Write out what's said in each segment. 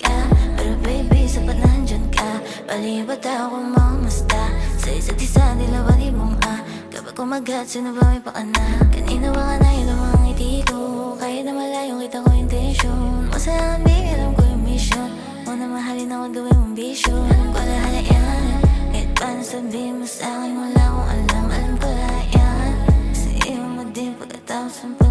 ka? Pero baby, sapat na andyan ka Bali ba't ako mamasta? Sa isa't isa, nila ba di mong ah Kapag kumagat, sino ba may pakana? Kanina ba ka na yung mga ngiti ko? Kahit na malayo kita ko intensyon ang baby, alam ko yung mission Mo na mahalin ako gawin mong bisyo Alam ko lahat yan Kahit paano sabihin mo sa akin, wala akong alam Alam ko lahat yan Sa iyo mo din pagkatapos ng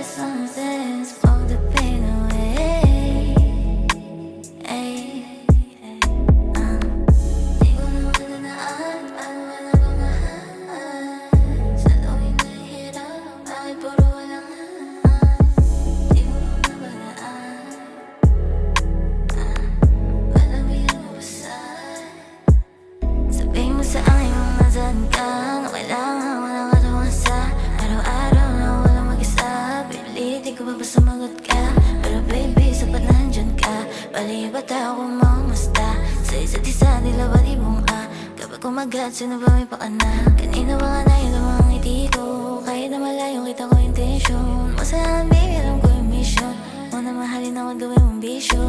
just wanna Sa isa't isa, nila ba di mong ah Kapag kumagat, sino ba may pakana Kanina ba ka na yung mga ngiti ko Kahit na malayo kita ko intensyon Masaya baby, alam ko yung mission. Mo na mahalin ako gawin mong bisyo